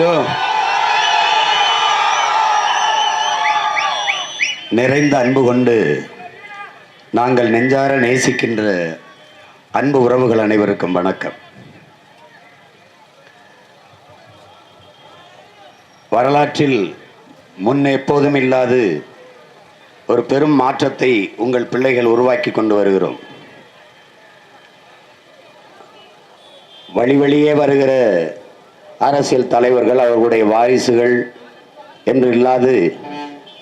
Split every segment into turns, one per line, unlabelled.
மற்றும் நிறைந்த அன்பு கொண்டு நாங்கள் நெஞ்சார நேசிக்கின்ற அன்பு உறவுகள் அனைவருக்கும் வணக்கம். வரலாற்றில் முன் எப்போதும் இல்லாது ஒரு பெரும் மாற்றத்தை உங்கள் பிள்ளைகள் உருவாக்கி கொண்டு வருகிறோம். வழி வழியே வருகிற அரசியல் தலைவர்கள் அவர்களுடைய வாரிசுகள் என்று இல்லாது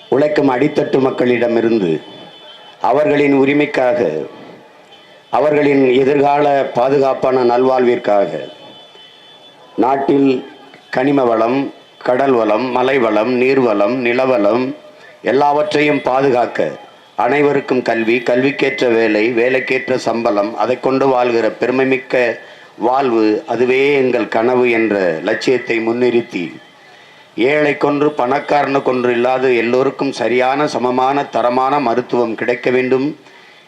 உழைக்கும் அடித்தட்டு மக்களிடமிருந்து அவர்களின் உரிமைக்காக அவர்களின் எதிர்கால பாதுகாப்பான நல்வாழ்விற்காக நாட்டில் கனிம வளம் கடல் வளம் மலை வளம் நீர்வளம் நிலவளம் எல்லாவற்றையும் பாதுகாக்க அனைவருக்கும் கல்வி கல்விக்கேற்ற வேலை வேலைக்கேற்ற சம்பளம் அதை கொண்டு வாழ்கிற பெருமைமிக்க வாழ்வு அதுவே எங்கள் கனவு என்ற லட்சியத்தை முன்னிறுத்தி ஏழை கொன்று பணக்காரனு கொன்று இல்லாத எல்லோருக்கும் சரியான சமமான தரமான மருத்துவம் கிடைக்க வேண்டும்.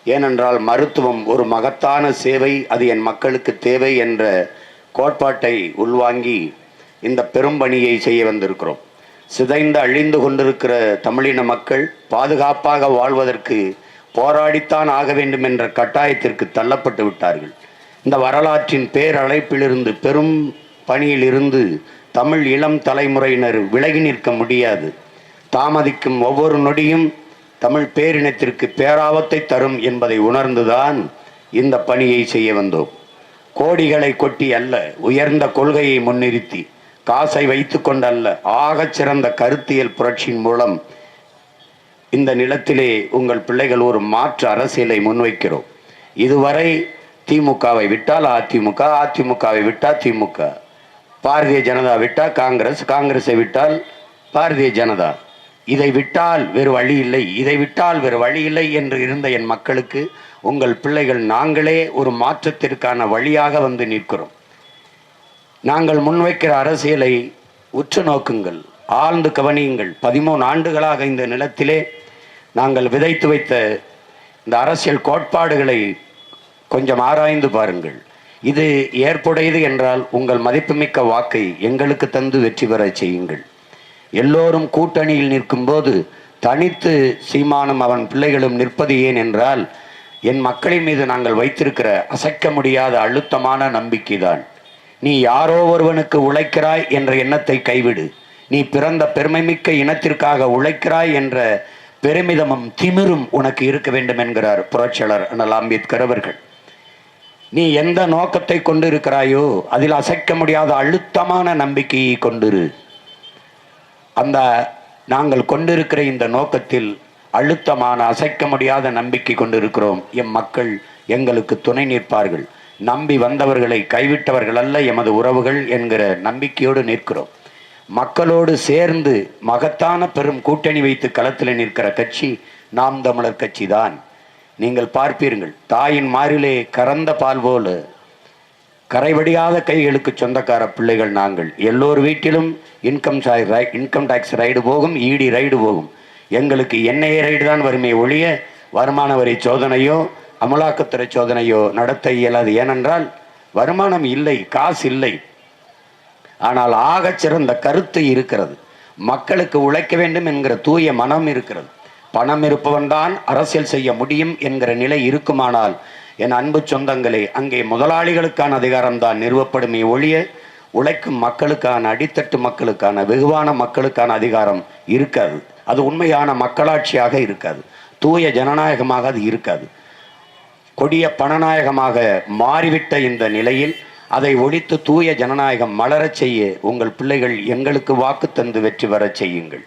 ஏனென்றால் மருத்துவம் ஒரு மகத்தான சேவை அது என் மக்களுக்கு தேவை என்ற கோட்பாட்டை உள்வாங்கி இந்த பெரும் பணியை செய்ய வந்திருக்கிறோம். சிதைந்து அழிந்து கொண்டிருக்கிற தமிழின மக்கள் பாதுகாப்பாக வாழ்வதற்கு போராடித்தான் ஆக வேண்டும் என்ற கட்டாயத்திற்கு தள்ளப்பட்டு விட்டார்கள். இந்த வரலாற்றின் பேரழைப்பிலிருந்து பெரும் பணியிலிருந்து தமிழ் இளம் தலைமுறையினர் விலகி நிற்க முடியாது. தாமதிக்கும் ஒவ்வொரு நொடியும் தமிழ் பேரினத்திற்கு பேராபத்தை தரும் என்பதை உணர்ந்துதான் இந்த பணியை செய்ய வந்தோம். கோடிகளை கொட்டி அல்ல உயர்ந்த கொள்கையை முன்னிறுத்தி காசை வைத்து கொண்டல்ல ஆகச் சிறந்த கருத்தியல் புரட்சியின் மூலம் இந்த நிலத்திலே உங்கள் பிள்ளைகள் ஒரு மாற்று அரசியலை முன்வைக்கிறோம். இதுவரை திமுகவை விட்டால் அதிமுக அதிமுகவை விட்டால் திமுக. பாரதிய ஜனதா விட்டால் காங்கிரஸ் காங்கிரஸை விட்டால் பாரதிய ஜனதா. இதை விட்டால் வேறு வழி இல்லை. இதை விட்டால் வேறு வழி இல்லை என்று இருந்த என் மக்களுக்கு உங்கள் பிள்ளைகள் நாங்களே ஒரு மாற்றத்திற்கான வழியாக வந்து நிற்கிறோம். நாங்கள் முன்வைக்கிற அரசியலை உற்று நோக்குங்கள். ஆழ்ந்து கவனியுங்கள். பதிமூணு ஆண்டுகளாக இந்த நிலத்திலே நாங்கள் விதைத்து வைத்த இந்த அரசியல் கோட்பாடுகளை கொஞ்சம் ஆராய்ந்து பாருங்கள். இது ஏற்புடையது என்றால் உங்கள் மதிப்புமிக்க வாக்கை எங்களுக்கு தந்து வெற்றி பெறச் செய்யுங்கள். எல்லோரும் கூட்டணியில் நிற்கும்போது தனித்து சீமானும் அவன் பிள்ளைகளும் நிற்பது ஏன் என்றால் என் மக்களின் மீது நாங்கள் வைத்திருக்கிற அசைக்க முடியாத அழுத்தமான நம்பிக்கைதான். நீ யாரோ ஒருவனுக்கு உழைக்கிறாய் என்ற எண்ணத்தை கைவிடு. நீ பிறந்த பெருமைமிக்க இனத்திற்காக உழைக்கிறாய் என்ற பெருமிதமும் திமிரும் உனக்கு இருக்க வேண்டும் என்கிறார் புரட்சியாளர் அண்ணல் அம்பேத்கர் அவர்கள். நீ எந்த நோக்கத்தை கொண்டிருக்கிறாயோ அதில் அசைக்க முடியாத அழுத்தமான நம்பிக்கையை கொண்டிரு. அந்த நாங்கள் கொண்டிருக்கிற இந்த நோக்கத்தில் அழுத்தமான அசைக்க முடியாத நம்பிக்கை கொண்டிருக்கிறோம். எம் மக்கள் எங்களுக்கு துணை நிற்பார்கள். நம்பி வந்தவர்களை கைவிட்டவர்கள் அல்ல எமது உறவுகள் என்கிற நம்பிக்கையோடு நிற்கிறோம். மக்களோடு சேர்ந்து மகத்தான பெரும் கூட்டணி வைத்து களத்தில் நிற்கிற கட்சி நாம் தமிழர் கட்சி தான் நீங்கள் பார்ப்பீர்கள். தாயின் மாறிலே கறந்த பால் போல கரைவடியாத கைகளுக்கு சொந்தக்கார பிள்ளைகள் நாங்கள். எல்லோர் வீட்டிலும் இன்கம் இன்கம் டாக்ஸ் ரைடு போகும் இடி ரைடு போகும். எங்களுக்கு என்ஐஏ ரைடு தான் வருமே ஒழிய வருமான வரி சோதனையோ அமலாக்கத்துறை சோதனையோ நடத்த இயலாது. ஏனென்றால் வருமானம் இல்லை காசு இல்லை. ஆனால் ஆகச் சிறந்த கருத்து இருக்கிறது. மக்களுக்கு உழைக்க வேண்டும் என்கிற தூய மனம் இருக்கிறது. பணம் இருப்பவன் தான் அரசியல் செய்ய முடியும் என்கிற நிலை இருக்குமானால் என் அன்பு சொந்தங்களே அங்கே முதலாளிகளுக்கான அதிகாரம்தான் நிறுவப்படுமே ஒழிய உழைக்கும் மக்களுக்கான அடித்தட்டு மக்களுக்கான வெகுவான மக்களுக்கான அதிகாரம் இருக்காது. அது உண்மையான மக்களாட்சியாக இருக்காது. தூய ஜனநாயகமாக அது இருக்காது. கொடிய பணநாயகமாக மாறிவிட்ட இந்த நிலையில் அதை ஒழித்து தூய ஜனநாயகம் மலரச் செய்ய உங்கள் பிள்ளைகள் எங்களுக்கு வாக்கு தந்து வெற்றி பெறச் செய்யுங்கள்.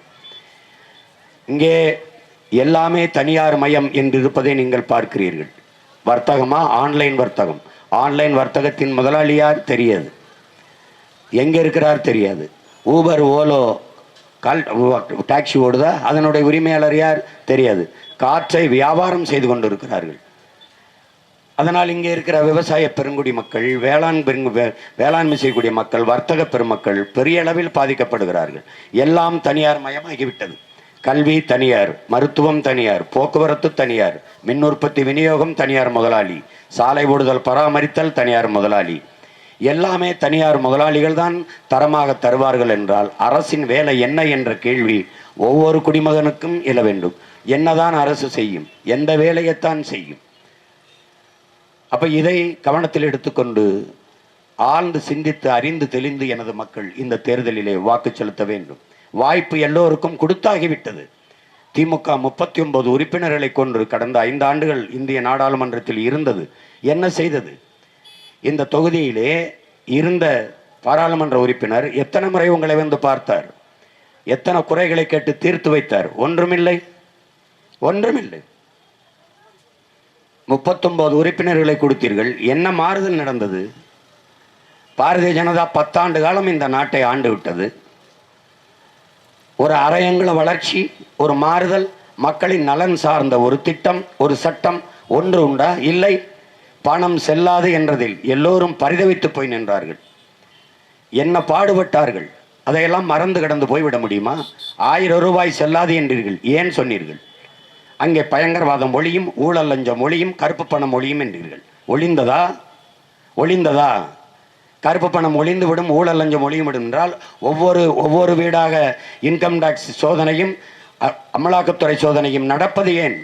இங்கே எல்லாமே தனியார் மயம் என்று இருப்பதை நீங்கள் பார்க்கிறீர்கள். வர்த்தகமா? ஆன்லைன் வர்த்தகம். ஆன்லைன் வர்த்தகத்தின் முதலாளியார் தெரியாது. எங்கே இருக்கிறார்? தெரியாது. ஊபர் ஓலோ கால் டாக்ஸி ஓடுதா? அதனுடைய உரிமையாளர் யார்? தெரியாது. காற்றை வியாபாரம் செய்து கொண்டிருக்கிறார்கள். அதனால் இங்கே இருக்கிற விவசாய பெருங்குடி மக்கள் வேளாண் பெருங்கு வே- வேளாண்மை செய்யக்கூடிய மக்கள் வர்த்தக பெருமக்கள் பெரிய அளவில் பாதிக்கப்படுகிறார்கள். எல்லாம் தனியார் மயமாகிவிட்டது. கல்வி தனியார் மருத்துவம் தனியார் போக்குவரத்து தனியார் மின் உற்பத்தி விநியோகம் தனியார் முதலாளி சாலை ஓடுதல் பராமரித்தல் தனியார் முதலாளி. எல்லாமே தனியார் முதலாளிகள் தான் தரமாக தருவார்கள் என்றால் அரசின் வேலை என்ன என்ற கேள்வி ஒவ்வொரு குடிமகனுக்கும் எழ வேண்டும். என்னதான் அரசு செய்யும் எந்த வேலையைத்தான் செய்யும். அப்ப இதை கவனத்தில் எடுத்துக்கொண்டு ஆழ்ந்து சிந்தித்து அறிந்து தெளிந்து எனது மக்கள் இந்த தேர்தலிலே வாக்கு செலுத்த வேண்டும். வாய்ப்பு எல்லோருக்கும் கொடுத்தாகிவிட்டது. திமுக முப்பத்தி ஒன்பது உறுப்பினர்களை கொன்று கடந்த ஐந்து ஆண்டுகள் இந்திய நாடாளுமன்றத்தில் இருந்தது. என்ன செய்தது? இந்த தொகுதியிலே இருந்த பாராளுமன்ற உறுப்பினர் எத்தனை முறை உங்களை வந்து பார்த்தார்? எத்தனை குறைகளை கேட்டு தீர்த்து வைத்தார்? ஒன்றுமில்லை. ஒன்றுமில்லை. முப்பத்தொன்பது உறுப்பினர்களை கொடுத்தீர்கள். என்ன மாறுதல் நடந்தது? பாரதிய ஜனதா பத்தாண்டு காலம் இந்த நாட்டை ஆண்டு விட்டது. ஒரு அரையங்குல வளர்ச்சி ஒரு மாறுதல் மக்களின் நலன் சார்ந்த ஒரு திட்டம் ஒரு சட்டம் ஒன்று உண்டா? இல்லை. பணம் செல்லாது என்றதில் எல்லோரும் பரிதவித்து போய் நின்றார்கள். என்ன பாடுபட்டார்கள்? அதையெல்லாம் மறந்து கடந்து போய்விட முடியுமா? ஆயிரம் ரூபாய் செல்லாது என்றீர்கள். ஏன் சொன்னீர்கள்? அங்கே பயங்கரவாதம் ஒளியும் ஊழல் லஞ்சம் ஒளியும் கருப்பு பணம் ஒளியும் என்றீர்கள். ஒளிந்ததா? ஒளிந்ததா? கருப்பு பணம் ஒழிந்து விடும் ஊழல் லஞ்சம் ஒளியும் விடும் என்றால் ஒவ்வொரு ஒவ்வொரு வீடாக இன்கம் டேக்ஸ் சோதனையும் அமலாக்கத்துறை சோதனையும் நடப்பது ஏன்?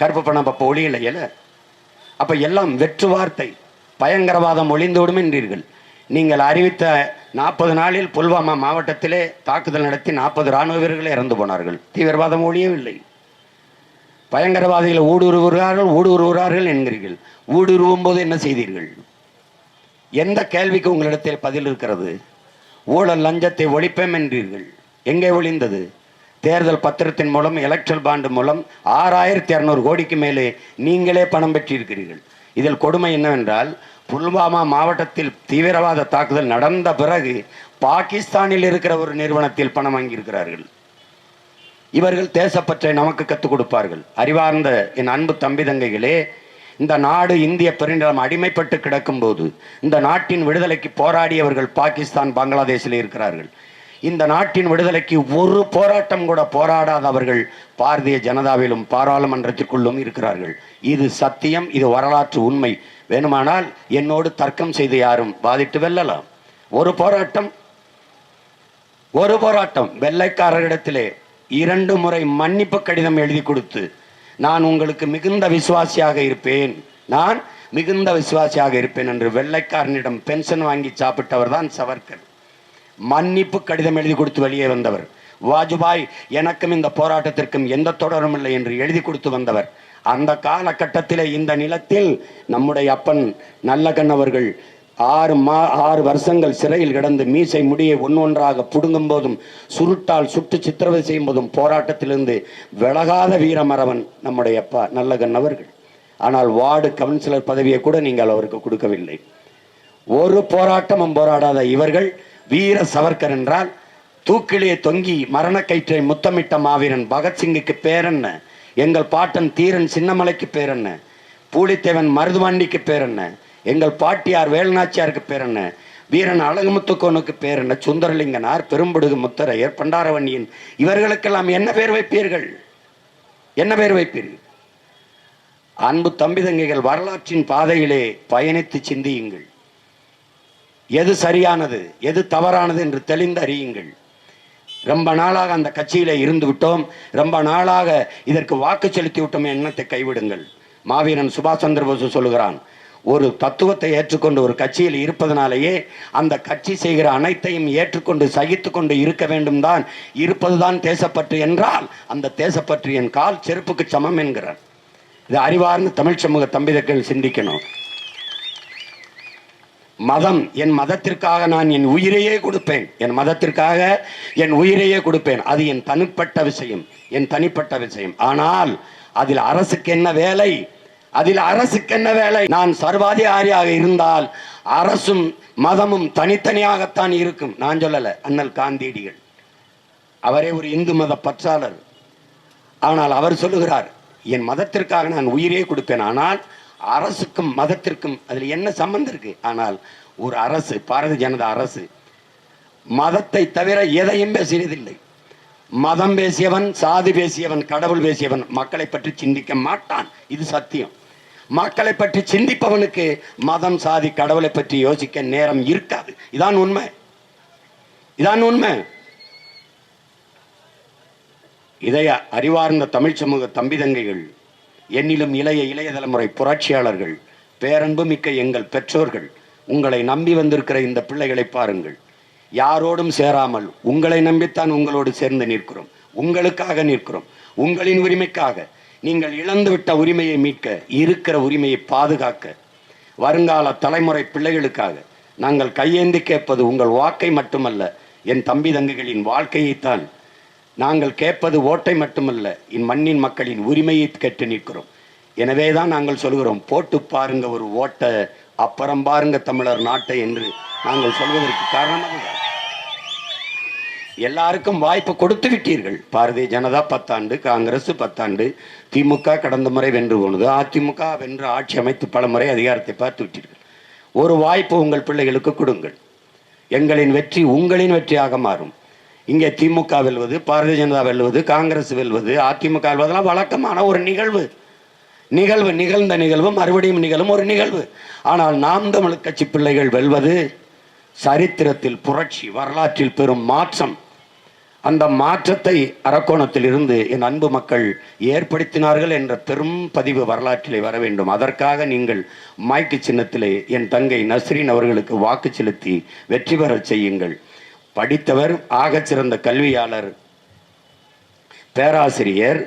கருப்பு பணம் அப்போ ஒளியில்லையில அப்போ எல்லாம் வெற்று வார்த்தை. பயங்கரவாதம் ஒளிந்துவிடும் என்றீர்கள். நீங்கள் அறிவித்த நாற்பது நாளில் புல்வாமா மாவட்டத்திலே தாக்குதல் நடத்தி நாற்பது ராணுவ வீரர்கள் இறந்து போனார்கள். தீவிரவாதம் ஒழியவில்லை பயங்கரவாதிகள் ஊடுருவுகிறார்கள் ஊடுருவுகிறார்கள் என்கிறீர்கள். ஊடுருவும் போது என்ன செய்தீர்கள்? எந்த கேள்விக்கு உங்களிடத்தில் பதில் இருக்கிறது? ஊழல் லஞ்சத்தை ஒழிப்பேன் என்றீர்கள். எங்கே ஒளிந்தது தேர்தல் பத்திரத்தின் மூலம் எலக்ட்ரல் பாண்டு மூலம் ஆறாயிரத்தி இரநூறு கோடிக்கு மேலே நீங்களே பணம் பெற்றிருக்கிறீர்கள். இதில் கொடுமை என்னவென்றால் புல்வாமா மாவட்டத்தில் தீவிரவாத தாக்குதல் நடந்த பிறகு பாகிஸ்தானில் இருக்கிற ஒரு நிறுவனத்தில் பணம் வாங்கியிருக்கிறார்கள். இவர்கள் தேசப்பற்றை நமக்கு கற்றுக் கொடுப்பார்கள். அறிவார்ந்த என் அன்பு தம்பி தங்கைகளே இந்த நாடு இந்திய பெருநிலம் அடிமைப்பட்டு கிடக்கும் போது இந்த நாட்டின் விடுதலைக்கு போராடியவர்கள் பாகிஸ்தான் பங்களாதேஷில் இருக்கிறார்கள். இந்த நாட்டின் விடுதலைக்கு ஒரு போராட்டம் கூட போராடாதவர்கள் பாரதிய ஜனதாவிலும் பாராளுமன்றத்திற்குள்ளும் இருக்கிறார்கள். இது சத்தியம் இது வரலாற்று உண்மை. வேணுமானால் என்னோடு தர்க்கம் செய்து யாரும் வாதிட்டு வெல்லலாம். ஒரு போராட்டம் ஒரு போராட்டம். வெள்ளைக்காரரிடத்திலே இரண்டு முறை மன்னிப்பு கடிதம் எழுதி கொடுத்து நான் உங்களுக்கு மிகுந்த விசுவாசியாக இருப்பேன். நான் மிகுந்த விசுவாசியாக இருப்பேன் என்று வெள்ளைக்காரனிடம் பென்ஷன் வாங்கி சாப்பிட்டவர் தான் சவர்கர் மன்னிப்பு கடிதம் எழுதி கொடுத்து வெளியே வந்தவர். வாஜ்பாய் எனக்கும் இந்த போராட்டத்திற்கும் எந்த தொடரும் இல்லை என்று எழுதி கொடுத்து வந்தவர். அந்த காலகட்டத்திலே இந்த நிலத்தில் நம்முடைய அப்பன் நல்லகண்ணவர்கள் ஆறு மா ஆறு வருஷங்கள் சிறையில் கிடந்து மீசை முடியை ஒன்றொன்றாக புடுங்கும் போதும் சுருட்டால் சுட்டு சித்திரவதை செய்யும் போதும் போராட்டத்திலிருந்து விலகாத வீரமரவன் நம்முடைய அப்பா நல்லகண் அவர்கள். ஆனால் வார்டு கவுன்சிலர் பதவியை கூட நீங்கள் அவருக்கு கொடுக்கவில்லை. ஒரு போராட்டமும் போராடாத இவர்கள் வீர சவர்கர் என்றால் தூக்கிலே தொங்கி மரணக்கயிற்றை முத்தமிட்ட மாவீரன் பகத்சிங்குக்கு பேரென்ன எங்கள் பாட்டன் தீரன் சின்னமலைக்கு பேரென்ன பூலித்தேவன் மருதுவாண்டிக்கு பேரென்ன எங்கள் பாட்டியார் வேலுநாச்சியாருக்கு பேரென்ன வீரன் அழகுமுத்துக்கோனுக்கு பேர் என்ன? சுந்தரலிங்கனார் பெரும்படுகு முத்தரையர் பண்டாரவண்ணியின் இவர்களுக்கெல்லாம் என்ன பேர் வைப்பீர்கள்? என்ன பேர் வைப்பீர்கள்? அன்பு தம்பி தங்கைகள் வரலாற்றின் பாதையிலே பயணித்து சிந்தியுங்கள். எது சரியானது எது தவறானது என்று தெளிந்து அறியுங்கள் ரொம்ப நாளாக அந்த கட்சியில இருந்து விட்டோம். ரொம்ப நாளாக இதற்கு வாக்கு செலுத்தி விட்டோம் எண்ணத்தை கைவிடுங்கள்? மாவீரன் சுபாஷ் சந்திர போஸ் சொல்லுகிறான் ஒரு தத்துவத்தை ஏற்றுக்கொண்டு ஒரு கட்சியில் இருப்பதனாலேயே அந்த கட்சி செய்கிற அனைத்தையும் ஏற்றுக்கொண்டு சகித்து கொண்டு இருக்க வேண்டும் தான் இருப்பதுதான் தேசப்பற்று என்றால் அந்த தேசப்பற்று என் கால் செருப்புக்கு சமம் என்கிறார். இது அறிவார்ந்த தமிழ் சமூக தம்பிதர்கள் சிந்திக்கணும். மதம் என் மதத்திற்காக நான் என் உயிரையே கொடுப்பேன். என் மதத்திற்காக என் உயிரையே கொடுப்பேன். அது என் தனிப்பட்ட விஷயம். என் தனிப்பட்ட விஷயம். ஆனால் அதில் அரசுக்கு என்ன வேலை? அதில் அரசுக்கு என்ன வேலை? நான் சர்வாதிகாரியாக இருந்தால் அரசும் மதமும் தனித்தனியாகத்தான் இருக்கும். நான் சொல்லல அண்ணல் காந்தியடிகள். அவரே ஒரு இந்து மத பற்றாளர். ஆனால் அவர் சொல்லுகிறார் என் மதத்திற்காக நான் உயிரே கொடுப்பேன். ஆனால் அரசுக்கும் மதத்திற்கும் அதில் என்ன சம்பந்தம் இருக்கு? ஆனால் ஒரு அரசு பாரதிய ஜனதா அரசு மதத்தை தவிர எதையும் பேசியதில்லை மதம் பேசியவன் சாதி பேசியவன் கடவுள் பேசியவன் மக்களை பற்றி சிந்திக்க மாட்டான். இது சத்தியம். மக்களை பற்றி சிந்திப்பவனுக்கு மதம் சாதி கடவுளை பற்றி யோசிக்க நேரம் இருக்காது. இதான் உண்மை. இதான் உண்மை. இதை அறிவார்ந்த தமிழ் சமூக தம்பிதங்கைகள் என்னிலும் இளைய இளைய தலைமுறை புரட்சியாளர்கள் பேரன்பு மிக்க எங்கள் பெற்றோர்கள் உங்களை நம்பி வந்திருக்கிற இந்த பிள்ளைகளை பாருங்கள். யாரோடும் சேராமல் உங்களை நம்பித்தான் உங்களோடு சேர்ந்து நிற்கிறோம். உங்களுக்காக நிற்கிறோம். உங்களின் உரிமைக்காக நீங்கள் இழந்துவிட்ட உரிமையை மீட்க இருக்கிற உரிமையை பாதுகாக்க வருங்கால தலைமுறை பிள்ளைகளுக்காக நாங்கள் கையேந்தி கேட்பது உங்கள் வாக்கை மட்டுமல்ல என் தம்பி தங்கைகளின் வாழ்க்கையைத்தான் நாங்கள் கேட்பது ஓட்டை மட்டுமல்ல இம்மண்ணின் மக்களின் உரிமையை கேட்டு நிற்கிறோம். எனவே தான் நாங்கள் சொல்கிறோம் போட்டு பாருங்க ஒரு ஓட்டை அப்புறம் பாருங்க தமிழர் நாட்டை என்று நாங்கள் சொல்வதற்கு காரணம் எல்லாருக்கும் வாய்ப்பு கொடுத்து விட்டீர்கள். பாரதிய ஜனதா பத்தாண்டு காங்கிரஸ் பத்தாண்டு திமுக கடந்த முறை வென்று போனது. அதிமுக வென்று ஆட்சி அமைத்து பல முறை அதிகாரத்தை பார்த்து விட்டீர்கள். ஒரு வாய்ப்பு உங்கள் பிள்ளைகளுக்கு கொடுங்கள். எங்களின் வெற்றி உங்களின் வெற்றியாக மாறும். இங்கே திமுக வெல்வது பாரதிய ஜனதா வெல்வது காங்கிரஸ் வெல்வது அதிமுக வெல்வதெல்லாம் வழக்கமான ஒரு நிகழ்வு. நிகழ்வு நிகழ்ந்த நிகழ்வு மறுபடியும் நிகழும் ஒரு நிகழ்வு. ஆனால் நாம் தமிழ் கட்சி பிள்ளைகள் வெல்வது சரித்திரத்தில் புரட்சி வரலாற்றில் பெரும் மாற்றம். அந்த மாற்றத்தை அரக்கோணத்தில் இருந்து என் அன்பு மக்கள் ஏற்படுத்தினார்கள் என்ற பெரும் பதிவு வரலாற்றிலே வர வேண்டும். அதற்காக நீங்கள் மாய்க்கு சின்னத்திலே என் தங்கை நஸ்ரீன் அவர்களுக்கு வாக்கு செலுத்தி வெற்றி பெறச் செய்யுங்கள். படித்தவர் ஆகச்சிறந்த கல்வியாளர் பேராசிரியர்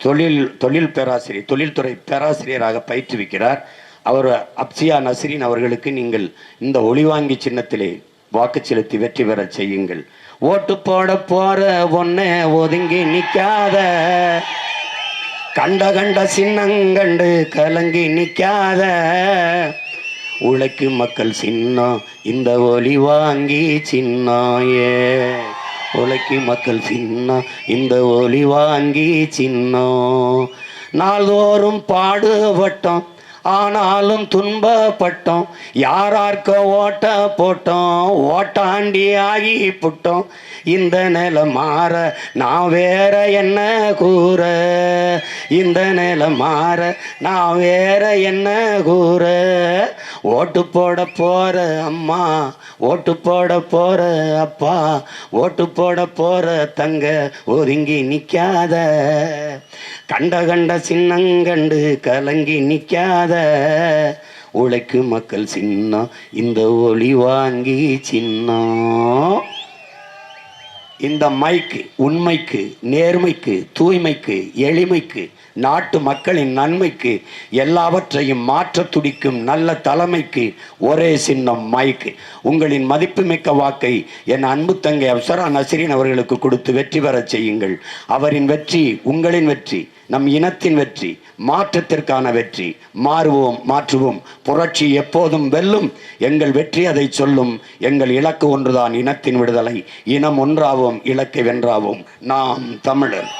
தொழில் தொழில் பேராசிரியர் தொழில்துறை பேராசிரியராக பயிற்றுவிக்கிறார். அவர் அப்சியா நஸ்ரீன் அவர்களுக்கு நீங்கள் இந்த ஒளிவாங்கி சின்னத்திலே வாக்கு செலுத்தி வெற்றி பெறச் செய்யுங்கள். ஓட்டு போட போற ஒன்ன ஒதுங்கி நிக்காத. கண்ட கண்ட சின்னங்கண்டு கலங்கி நிக்காத. உழைக்கும் மக்கள் சின்னம் இந்த ஒலி வாங்கி சின்னாயே. உழைக்கும் மக்கள் சின்னம் இந்த ஒலி வாங்கி சின்னம் நாள்தோறும் பாடுபட்டோம் ஆனாலும் துன்பப்பட்டோம். யாரார்க்க ஓட்ட போட்டோம். ஓட்டாண்டி ஆகி புட்டோம். இந்த நிலை மாற நான் வேற என்ன கூற? இந்த நிலை மாற நான் வேற என்ன கூற? ஓட்டு போட போற அம்மா ஓட்டு போட போற அப்பா ஓட்டு போட போற தங்க ஒதுங்கி நிற்காத கண்ட கண்ட சின்னங்கண்டு கலங்கி நிற்காத உழைக்கு மக்கள் சின்னம் இந்த ஒளி வாங்கி சின்னம். இந்த மைக்கு உண்மைக்கு நேர்மைக்கு தூய்மைக்கு எளிமைக்கு நாட்டு மக்களின் நன்மைக்கு எல்லாவற்றையும் மாற்ற துடிக்கும் நல்ல தலைமைக்கு ஒரே சின்னம் மைக்கு. உங்களின் மதிப்புமிக்க வாக்கை என் அன்பு தங்கை அப்சரா நசீரின் அவர்களுக்கு கொடுத்து வெற்றி பெறச் செய்யுங்கள். அவரின் வெற்றி உங்களின் வெற்றி. நம் இனத்தின் வெற்றி மாற்றத்திற்கான வெற்றி. மாறுவோம் மாற்றுவோம். புரட்சி எப்போதும் வெல்லும். எங்கள் வெற்றி அதை சொல்லும். எங்கள் இலக்கு ஒன்றுதான் இனத்தின் விடுதலை. இனம் ஒன்றாவோம் இலக்கை வென்றாவோம். நாம் தமிழர்.